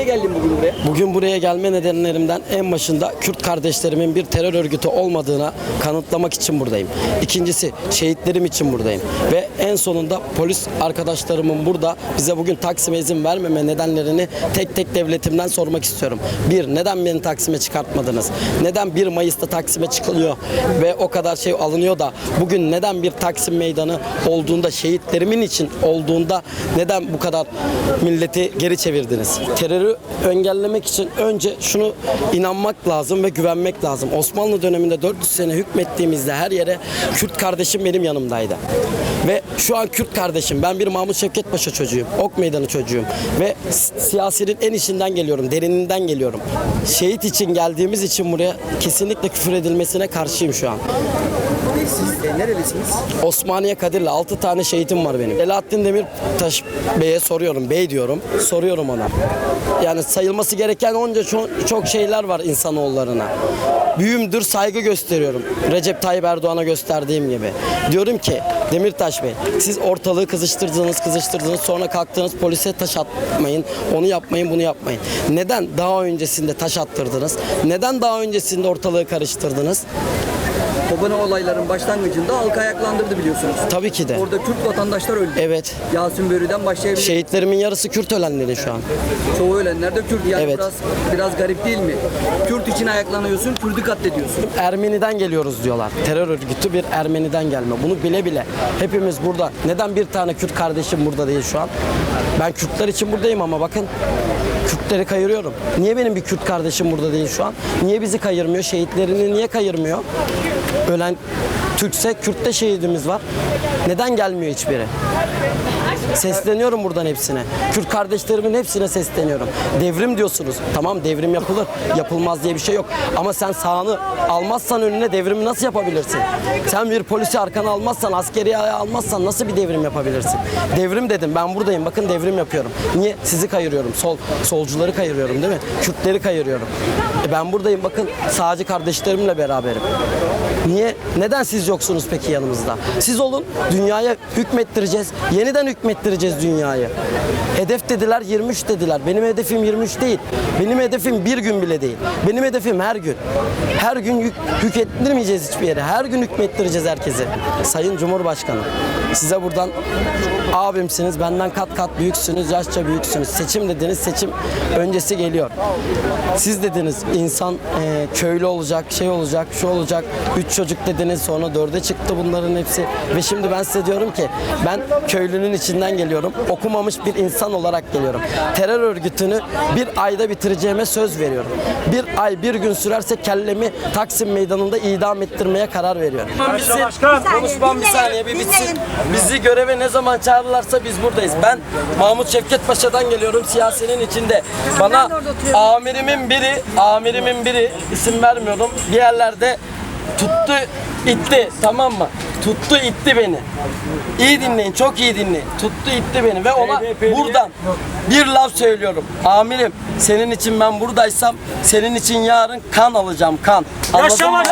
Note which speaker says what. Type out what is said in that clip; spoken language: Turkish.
Speaker 1: Niye geldin bugün buraya?
Speaker 2: Bugün buraya gelme nedenlerimden en başında Kürt kardeşlerimin bir terör örgütü olmadığına kanıtlamak için buradayım. İkincisi şehitlerim için buradayım. Ve en sonunda polis arkadaşlarımın burada bize bugün Taksim'e izin vermeme nedenlerini tek tek devletimden sormak istiyorum. Bir, neden beni Taksim'e çıkartmadınız? Neden 1 Mayıs'ta Taksim'e çıkılıyor ve o kadar şey alınıyor da bugün neden bir Taksim meydanı olduğunda şehitlerimin için olduğunda neden bu kadar milleti geri çevirdiniz? Terörü engellemek için önce şunu inanmak lazım ve güvenmek lazım. Osmanlı döneminde 400 sene hükmettiğimizde her yere Kürt kardeşim benim yanımdaydı. Ve şu an Kürt kardeşim ben bir Mahmut Şevket Paşa çocuğuyum. Ok Meydanı çocuğuyum. Ve s- siyasinin en içinden geliyorum. Derininden geliyorum. Şehit için geldiğimiz için buraya kesinlikle küfür edilmesine karşıyım şu an.
Speaker 1: Siz e, nerelisiniz?
Speaker 2: Osmaniye Kadir'le 6 tane şehitim var benim. Selahattin Demirtaş Bey'e soruyorum. Bey diyorum. Soruyorum ona. Yani sayılması gereken onca çok, çok şeyler var insanoğullarına. Büyümdür saygı gösteriyorum. Recep Tayyip Erdoğan'a gösterdiğim gibi. Diyorum ki Demirtaş Bey siz ortalığı kızıştırdınız kızıştırdınız sonra kalktınız polise taş atmayın. Onu yapmayın bunu yapmayın. Neden daha öncesinde taş attırdınız? Neden daha öncesinde ortalığı karıştırdınız?
Speaker 1: Kobani olayların başlangıcında halk ayaklandırdı biliyorsunuz.
Speaker 2: Tabii ki de.
Speaker 1: Orada Kürt vatandaşlar öldü.
Speaker 2: Evet.
Speaker 1: Yasin Börü'den başlayabilir.
Speaker 2: Şehitlerimin yarısı Kürt ölenleri şu an.
Speaker 1: Çoğu ölenler de Kürt. Yani
Speaker 2: Evet.
Speaker 1: biraz, biraz garip değil mi? Kürt için ayaklanıyorsun, Kürt'ü katlediyorsun.
Speaker 2: Ermeniden geliyoruz diyorlar. Terör örgütü bir Ermeniden gelme. Bunu bile bile hepimiz burada. Neden bir tane Kürt kardeşim burada değil şu an? Ben Kürtler için buradayım ama bakın Kürtleri kayırıyorum. Niye benim bir Kürt kardeşim burada değil şu an? Niye bizi kayırmıyor? Şehitlerini niye kayırmıyor? 本来 Türkse Kürt'te şehidimiz var. Neden gelmiyor hiçbiri? Sesleniyorum buradan hepsine. Kürt kardeşlerimin hepsine sesleniyorum. Devrim diyorsunuz. Tamam devrim yapılır. Yapılmaz diye bir şey yok. Ama sen sağını almazsan önüne devrimi nasıl yapabilirsin? Sen bir polisi arkana almazsan, askeri ayağı almazsan nasıl bir devrim yapabilirsin? Devrim dedim. Ben buradayım. Bakın devrim yapıyorum. Niye? Sizi kayırıyorum. Sol solcuları kayırıyorum değil mi? Kürtleri kayırıyorum. E ben buradayım. Bakın sağcı kardeşlerimle beraberim. Niye? Neden siz yoksunuz peki yanımızda? Siz olun. Dünyaya hükmettireceğiz. Yeniden hükmettireceğiz dünyayı. Hedef dediler 23 dediler. Benim hedefim 23 değil. Benim hedefim bir gün bile değil. Benim hedefim her gün. Her gün yük, hükmettirmeyeceğiz hiçbir yere. Her gün hükmettireceğiz herkese. Sayın Cumhurbaşkanım. Size buradan abimsiniz. Benden kat kat büyüksünüz. Yaşça büyüksünüz. Seçim dediniz. Seçim öncesi geliyor. Siz dediniz insan e, köylü olacak, şey olacak, şu olacak. Üç çocuk dediniz sonra dörde çıktı bunların hepsi. Ve şimdi ben size diyorum ki ben köylünün içinden geliyorum. Okumamış bir insan olarak geliyorum. Terör örgütünü bir ayda bitireceğime söz veriyorum. Bir ay bir gün sürerse kellemi Taksim Meydanı'nda idam ettirmeye karar veriyorum. Bitsin. Konuşmam bir saniye bir bitsin. Bizi göreve ne zaman çağırırlarsa biz buradayız. Ben Mahmut Şevket Paşa'dan geliyorum siyasinin içinde. Bana amirimin biri, amirimin biri isim vermiyorum. Bir yerlerde tuttu, itti tamam mı? Tuttu itti beni. İyi dinleyin, çok iyi dinleyin. Tuttu itti beni ve ona buradan bir laf söylüyorum. Amirim, senin için ben buradaysam senin için yarın kan alacağım kan. Anladın mı?